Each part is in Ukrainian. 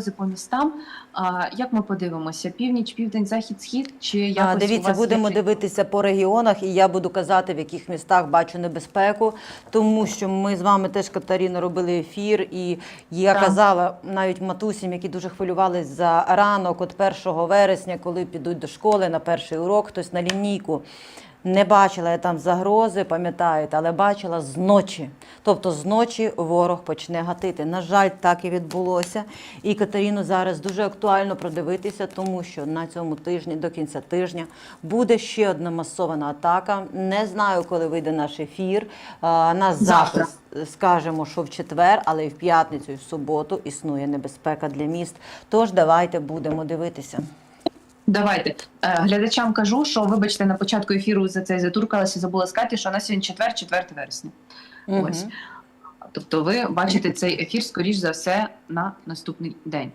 загрози по містам. А, як ми подивимося? Північ, південь, захід, схід? Чи А, якось у Дивіться, вас будемо є- дивитися по регіонах, і я буду казати, в яких містах бачу небезпеку, тому що ми з вами теж Катаріна робили ефір, і я Так. казала навіть матусям, які дуже хвилювались за ранок, от 1 вересня, коли підуть до школи на перший урок, хтось на лінійку. Не бачила я там загрози, пам'ятаєте, але бачила зночі. Тобто зночі ворог почне гатити. На жаль, так і відбулося. І Катерину зараз дуже актуально продивитися, тому що на цьому тижні, до кінця тижня, буде ще одна масована атака. Не знаю, коли вийде наш ефір. Нас Завтра. скажемо, що в четвер, але і в п'ятницю, і в суботу існує небезпека для міст. Тож давайте будемо дивитися. Давайте Е, глядачам кажу, що вибачте, на початку ефіру за це затуркалася, забула сказати, що на сьогодні четвер, 4 вересня. Ось. Тобто, ви бачите цей ефір, скоріш за все, на наступний день.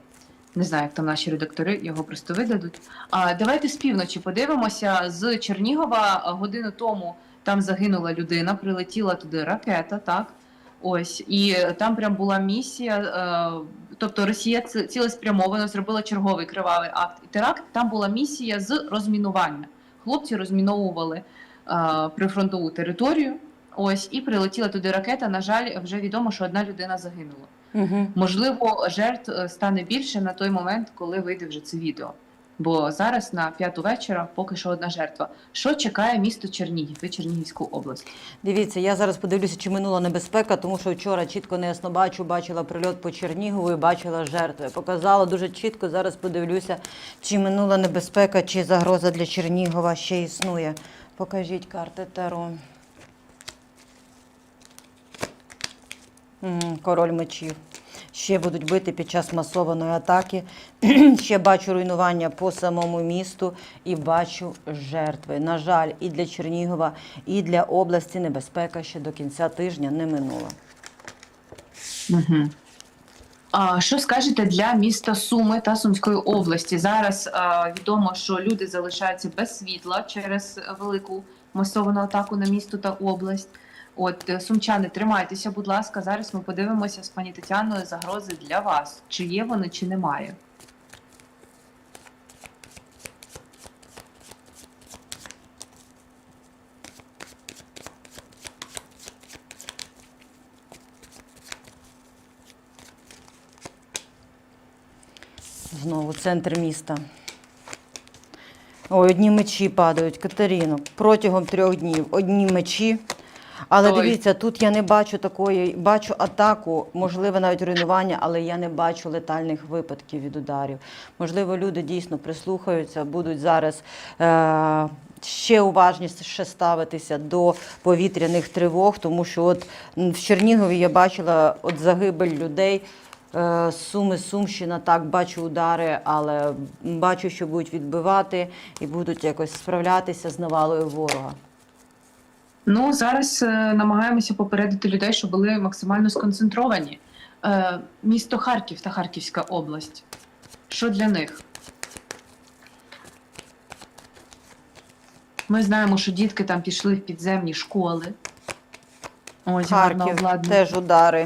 Не знаю, як там наші редактори його просто видадуть. А давайте з півночі подивимося з Чернігова годину тому. Там загинула людина, прилетіла туди ракета, так. Ось, і там прям була місія. Е, тобто Росія цілеспрямовано зробила черговий кривавий акт і теракт. Там була місія з розмінування. Хлопці розміновували е, прифронтову територію. Ось і прилетіла туди ракета. На жаль, вже відомо, що одна людина загинула. Мгм. Можливо, жертв е, стане більше на той момент, коли вийде вже це відео. Бо зараз на п'яту вечора поки що одна жертва. Що чекає місто Чернігів і Чернігівську область? Дивіться, я зараз подивлюся, чи минула небезпека, тому що вчора чітко не ясно бачу, бачила прильот по Чернігову і бачила жертви. Показала дуже чітко. Зараз подивлюся, чи минула небезпека, чи загроза для Чернігова ще існує. Покажіть карти Таро. Король мечів. Ще будуть бити під час масованої атаки. Ще бачу руйнування по самому місту і бачу жертви. На жаль, і для Чернігова, і для області небезпека ще до кінця тижня не минула. Угу. А що скажете для міста Суми та Сумської області? Зараз а, відомо, що люди залишаються без світла через велику масовану атаку на місто та область. От е, сумчани, тримайтеся, будь ласка. Зараз ми подивимося з пані Тетяною загрози для вас. Чи є вони, чи немає. Знову центр міста. Ой, одні мечі падають, Катерино. Протягом трьох днів одні мечі. Але Ой. дивіться, тут я не бачу такої, бачу атаку, можливо, навіть руйнування, але я не бачу летальних випадків від ударів. Можливо, люди дійсно прислухаються, будуть зараз е- ще уважніше ставитися до повітряних тривог, тому що от в Чернігові я бачила от загибель людей. Е, Суми, Сумщина, так, бачу удари, але бачу, що будуть відбивати і будуть якось справлятися з навалою ворога. Ну зараз е, намагаємося попередити людей, щоб були максимально сконцентровані. Е, місто Харків та Харківська область. Що для них? Ми знаємо, що дітки там пішли в підземні школи. Ось Харків теж удари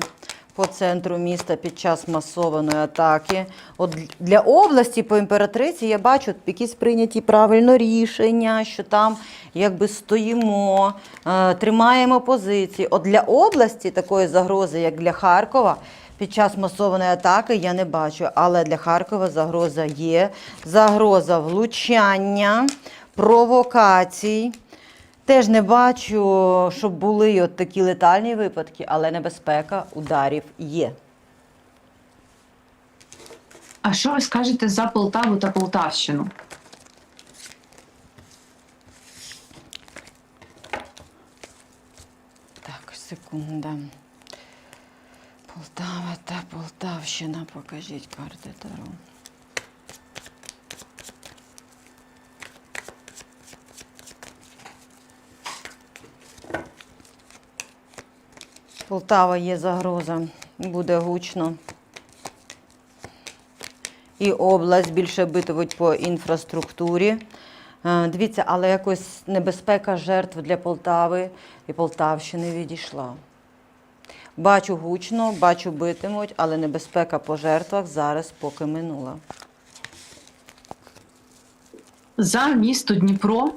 по центру міста під час масованої атаки. От для області по імператриці я бачу якісь прийняті правильно рішення, що там якби стоїмо, е, тримаємо позиції. От для області такої загрози, як для Харкова. Під час масованої атаки я не бачу, але для Харкова загроза є. Загроза влучання, провокацій. Теж не бачу, щоб були от такі летальні випадки, але небезпека ударів є. А що ви скажете за Полтаву та Полтавщину? Так, секунда. Полтава та Полтавщина. Покажіть карти Таро. Полтава є загроза. Буде гучно. І область більше битимуть по інфраструктурі. Е, Дивіться, але якось небезпека жертв для Полтави і Полтавщини відійшла. Бачу гучно, бачу битимуть, але небезпека по жертвах зараз поки минула. За місто Дніпро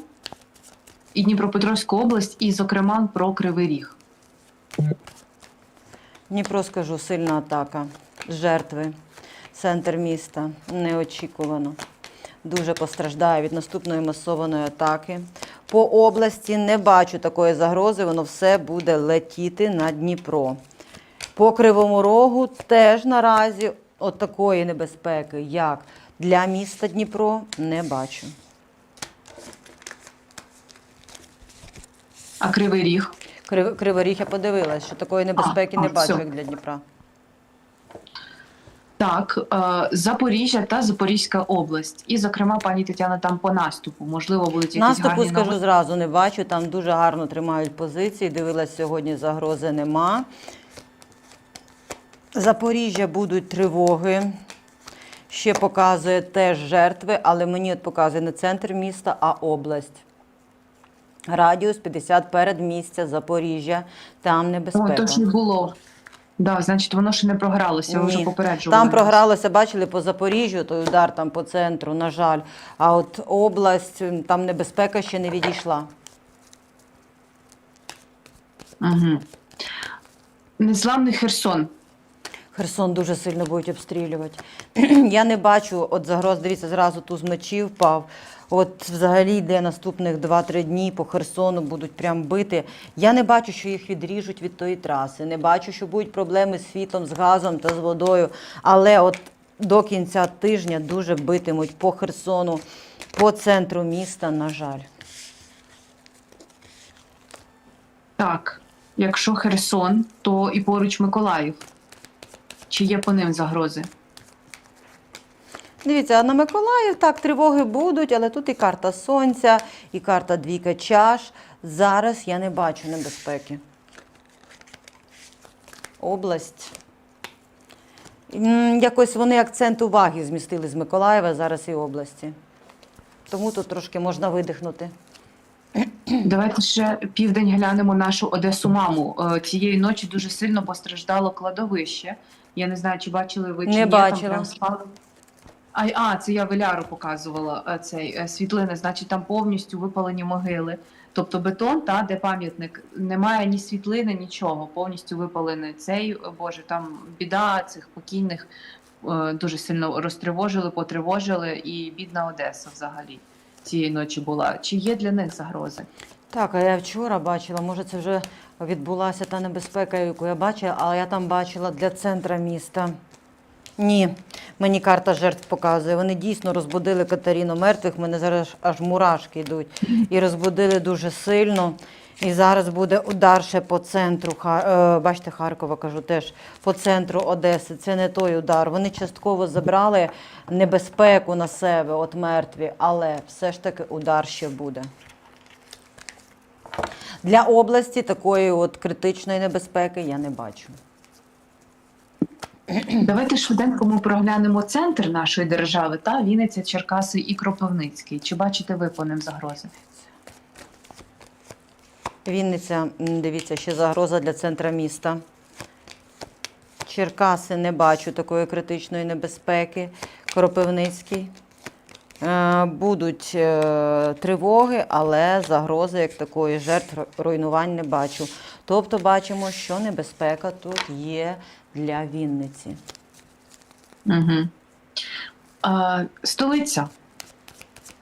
і Дніпропетровську область, і, зокрема, про Кривий Ріг. Дніпро скажу, сильна атака. Жертви. Центр міста. Неочікувано. Дуже постраждає від наступної масованої атаки. По області не бачу такої загрози, воно все буде летіти на Дніпро. По Кривому Рогу теж наразі от такої небезпеки, як для міста Дніпро, не бачу. А Кривий Ріг. Крив- Кривий я подивилась, що такої небезпеки А, не а, бачу, всьо. як для Дніпра. Так, е, Запоріжжя та Запорізька область. І, зокрема, пані Тетяна, там по наступу. Можливо, будуть якісь Наступу гарні скажу новини. зразу, не бачу. Там дуже гарно тримають позиції. Дивилась сьогодні, загрози нема. Запоріжжя будуть тривоги. Ще показує теж жертви, але мені от показує не центр міста, а область. Радіус 50 передмістя, Запоріжжя. Там О, небезпека. точно було. Да, значить, воно ще не програлося, ви вже попереджували. Там програлося, бачили по Запоріжжю, той удар там по центру, на жаль. А от область, там небезпека ще не відійшла. Угу. Незламний Херсон. Херсон дуже сильно будуть обстрілювати. Я не бачу от загроз. Дивіться, зразу туз мечі впав. От взагалі йде наступних 2-3 дні по Херсону будуть прям бити. Я не бачу, що їх відріжуть від тої траси. Не бачу, що будуть проблеми з світлом, з газом та з водою. Але от до кінця тижня дуже битимуть по Херсону, по центру міста, на жаль. Так, якщо Херсон, то і поруч Миколаїв. Чи є по ним загрози? Дивіться, а на Миколаїв так тривоги будуть, але тут і карта сонця, і карта двійка чаш. Зараз я не бачу небезпеки. Область. Якось вони акцент уваги змістили з Миколаєва, зараз і області. Тому тут трошки можна видихнути. Давайте ще південь глянемо нашу Одесу маму. Е, Цієї ночі дуже сильно постраждало кладовище. Я не знаю, чи бачили ви чи Не ні, бачила. там прям спали. А, а, це я Веляру показувала е, цей е, світлини. Значить, там повністю випалені могили. Тобто бетон, та де пам'ятник, немає ні світлини, нічого. Повністю випалений цей. е, Боже, там біда цих покійних дуже сильно розтривожили, потривожили, і бідна Одеса взагалі цієї ночі була. Чи є для них загрози? Так, а я вчора бачила, може це вже відбулася та небезпека, яку я бачила, але я там бачила для центра міста. Ні, мені карта жертв показує. Вони дійсно розбудили Катерину мертвих. Мене зараз аж мурашки йдуть. І розбудили дуже сильно. І зараз буде удар ще по центру. Е, Бачите, Харкова кажу теж по центру Одеси. Це не той удар. Вони частково забрали небезпеку на себе, от мертві, але все ж таки удар ще буде. Для області такої от критичної небезпеки я не бачу. Давайте швиденько ми проглянемо центр нашої держави та Вінниця, Черкаси і Кропивницький. Чи бачите ви по ним загрози? Вінниця, дивіться, ще загроза для центра міста. Черкаси не бачу такої критичної небезпеки. Кропивницький. Е, Будуть е, тривоги, але загрози як такої жертв руйнувань не бачу. Тобто бачимо, що небезпека тут є для Вінниці. Угу. А, столиця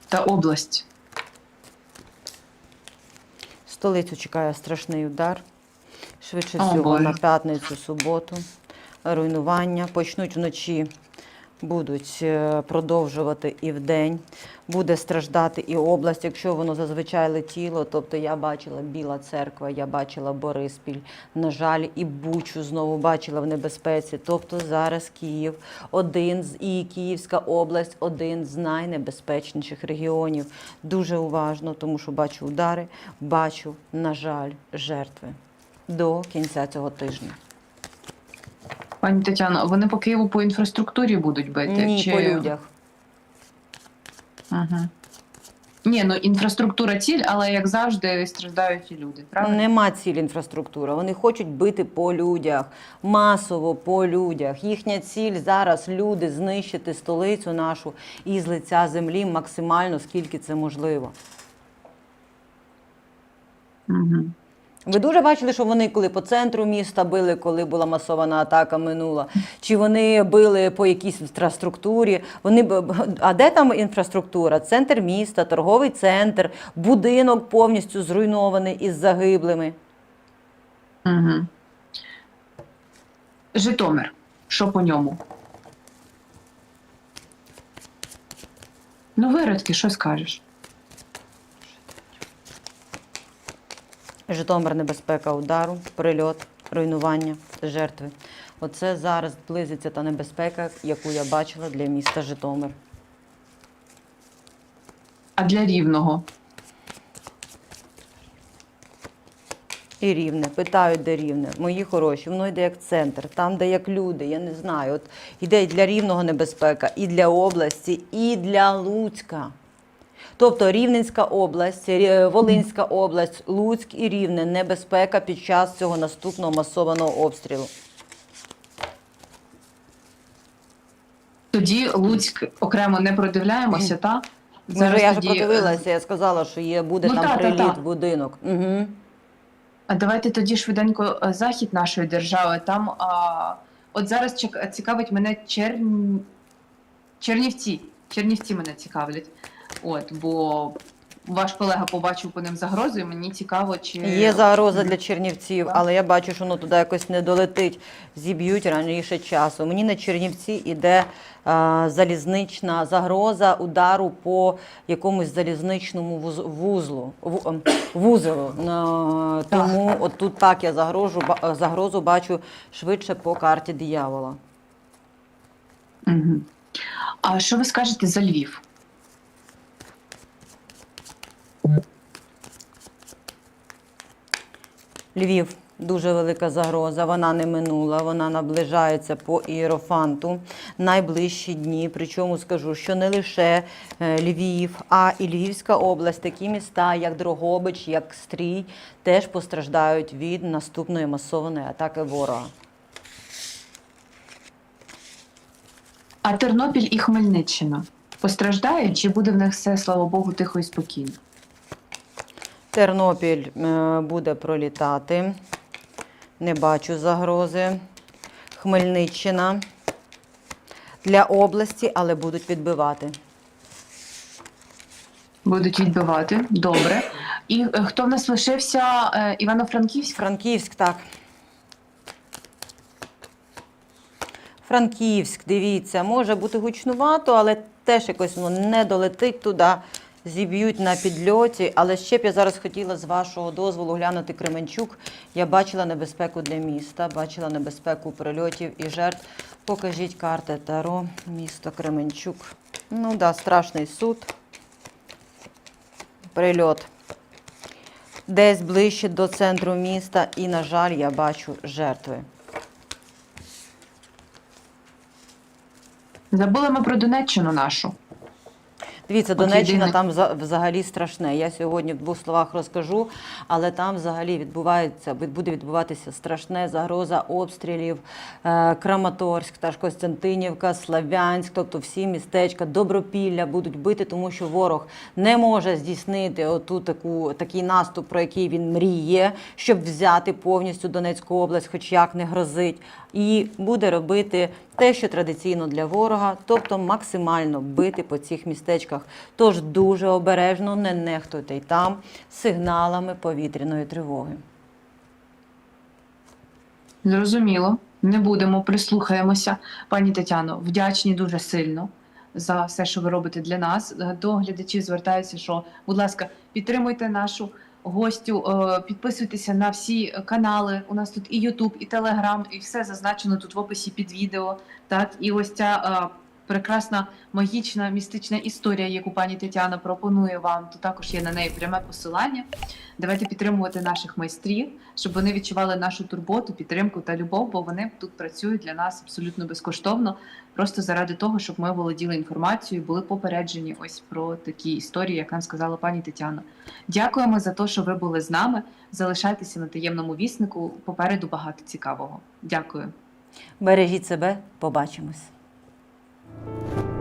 та область. Столицю чекає страшний удар. Швидше всього на п'ятницю, суботу. Руйнування. Почнуть вночі, будуть е, продовжувати і вдень. Буде страждати і область, якщо воно зазвичай летіло. Тобто я бачила Біла церква, я бачила Бориспіль. На жаль, і Бучу знову бачила в небезпеці. Тобто зараз Київ один з і Київська область один з найнебезпечніших регіонів. Дуже уважно, тому що бачу удари, бачу, на жаль, жертви до кінця цього тижня. Пані Тетяно, вони по Києву по інфраструктурі будуть бити? Ні, чи... по людях. Угу. Ні, ну інфраструктура ціль, але як завжди страждають і люди. Правильно? Нема цілі інфраструктури. Вони хочуть бити по людях, масово по людях. Їхня ціль зараз люди знищити столицю нашу і з лиця землі максимально скільки це можливо. Угу. Ви дуже бачили, що вони коли по центру міста били, коли була масована атака минула, чи вони били по якійсь інфраструктурі. Вони а де там інфраструктура? Центр міста, торговий центр, будинок повністю зруйнований із загиблими. Угу. Житомир. Що по ньому? Ну, виродки, що скажеш? Житомир небезпека удару, прильот, руйнування, жертви. Оце зараз близиться та небезпека, яку я бачила для міста Житомир. А для рівного? І рівне, питають, де рівне. Мої хороші, воно йде як центр, там, де як люди, я не знаю. От іде і для рівного небезпека, і для області, і для Луцька. Тобто Рівненська область, Волинська область, Луцьк і Рівне небезпека під час цього наступного масованого обстрілу. Тоді Луцьк окремо не продивляємося, та? Зараз я тоді, е, подивилася, я сказала, що є, буде Ну, там та, та, приліт та. в будинок. Угу. А давайте тоді швиденько е, захід нашої держави. Там а, от зараз цікавить мене Черн... Чернівці. Чернівці мене цікавлять. От, бо ваш колега побачив по ним загрозу, і мені цікаво, чи Є загроза для Чернівців, але я бачу, що воно туди якось не долетить, зіб'ють раніше часу. Мені на Чернівці йде а, залізнична загроза удару по якомусь залізничному вуз- вузлу, ву- ем, вузелу. А, Тому от тут так я загрожу, ба- загрозу бачу швидше по карті диявола. А що ви скажете за Львів? Львів дуже велика загроза. Вона не минула, вона наближається по іерофанту найближчі дні. Причому скажу, що не лише е, Львів, а і Львівська область, такі міста, як Дрогобич, як Стрій, теж постраждають від наступної масованої атаки ворога. А Тернопіль і Хмельниччина постраждають, чи буде в них все, слава Богу, тихо і спокійно? Тернопіль е, буде пролітати. Не бачу загрози. Хмельниччина для області, але будуть відбивати. Будуть відбивати. Добре. І е, хто в нас лишився? Е, Івано-Франківськ? Франківськ, так. Франківськ, дивіться, може бути гучнувато, але теж якось воно не долетить туди, зіб'ють на підльоті. Але ще б я зараз хотіла з вашого дозволу глянути Кременчук. Я бачила небезпеку для міста, бачила небезпеку прильотів і жертв. Покажіть карти Таро, місто Кременчук. Ну так, да, страшний суд. Прильот десь ближче до центру міста, і, на жаль, я бачу жертви. Забули ми про Донеччину нашу. Дивіться, От Донеччина єдине- там за- взагалі страшне. Я сьогодні в двох словах розкажу, але там взагалі відбувається, буде відбуватися страшне загроза обстрілів. Е, Краматорськ, та ж Костянтинівка, Славянськ, тобто всі містечка, Добропілля будуть бити, тому що ворог не може здійснити оту таку такий наступ, про який він мріє, щоб взяти повністю Донецьку область, хоч як не грозить, і буде робити те, що традиційно для ворога, тобто максимально бити по цих містечках. Тож дуже обережно не нехтуйте й там сигналами повітряної тривоги. Зрозуміло. Не будемо, прислухаємося. Пані Тетяно, вдячні дуже сильно за все, що ви робите для нас. До глядачів звертаюся, що, будь ласка, підтримуйте нашу гостю, е, підписуйтеся на всі канали. У нас тут і Ютуб, і Телеграм, і все зазначено тут в описі під відео. Так, і ось ця е, прекрасна магічна містична історія, яку пані Тетяна пропонує вам. То також є на неї пряме посилання. Давайте підтримувати наших майстрів, щоб вони відчували нашу турботу, підтримку та любов, бо вони тут працюють для нас абсолютно безкоштовно, просто заради того, щоб ми володіли інформацією, були попереджені ось про такі історії, як нам сказала пані Тетяна. Дякуємо за те, що ви були з нами. Залишайтеся на таємному віснику. Попереду багато цікавого. Дякую. Бережіть себе, побачимось. Thank you.